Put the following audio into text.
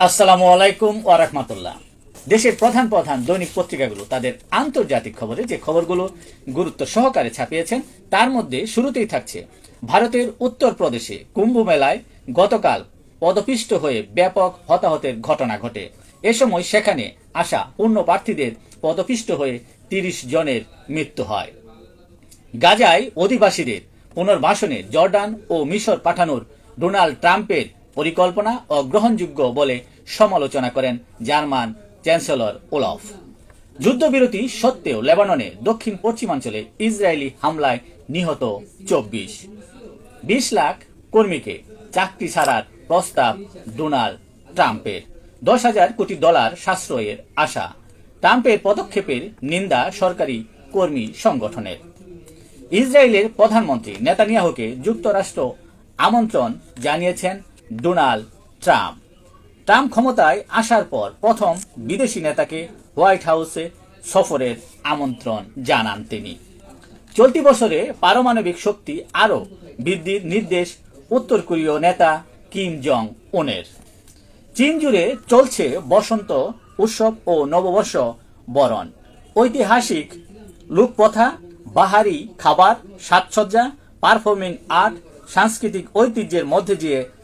আসসালামু আলাইকুম ওয়া রাহমাতুল্লাহ। দেশের প্রধান প্রধান দৈনিক পত্রিকাগুলো তাদের আন্তর্জাতিক খবরে যে খবরগুলো গুরুত্ব সহকারে ছাপিয়েছেন, তার মধ্যে শুরুতেই থাকছে ভারতের উত্তরপ্রদেশে কুম্ভ মেলায় গতকাল পদপিষ্ট হয়ে ব্যাপক হতাহতের ঘটনা ঘটে। এ সময় সেখানে আসা পূর্ণ প্রার্থীদের পদপিষ্ট হয়ে তিরিশ জনের মৃত্যু হয়। গাজায় অধিবাসীদের পুনর্বাসনে জর্ডান ও মিশর পাঠানোর ডোনাল্ড ট্রাম্পের পরিকল্পনা অগ্রহণযোগ্য বলে সমালোচনা করেন জার্মান চ্যান্সেলর ওলফ। যুদ্ধবিরতি সত্ত্বেও লেবাননে দক্ষিণ পশ্চিমাঞ্চলে ইসরায়েলি হামলায় নিহত চব্বিশ। বিশ লাখ কর্মীকে চাকরি ছাড়ার প্রস্তাব ডোনাল্ড ট্রাম্পের। দশ হাজার কোটি ডলার সাশ্রয়ের আশা। ট্রাম্পের পদক্ষেপের নিন্দা সরকারি কর্মী সংগঠনের। ইসরায়েলের প্রধানমন্ত্রী নেতানিয়াহুকে যুক্তরাষ্ট্র আমন্ত্রণ জানিয়েছেন ডোনাল্ড ট্রাম্প। ট্রাম্প ক্ষমতায় আসার পর প্রথম বিদেশি নেতাকে হোয়াইট হাউসে সফরের আমন্ত্রণ জানান তিনি। চলতি বছরে পারমাণবিক শক্তি আরও বৃদ্ধির নির্দেশ উত্তর কোরীয় নেতা কিম জং উনের চীন জুড়ে চলছে বসন্ত উৎসব ও নববর্ষ বরণ। ঐতিহাসিক লোকপ্রথা বাহারি খাবার, সাজসজ্জা, পারফর্মিং আর্ট, সাংস্কৃতিক ঐতিহ্যের মধ্যে দিয়ে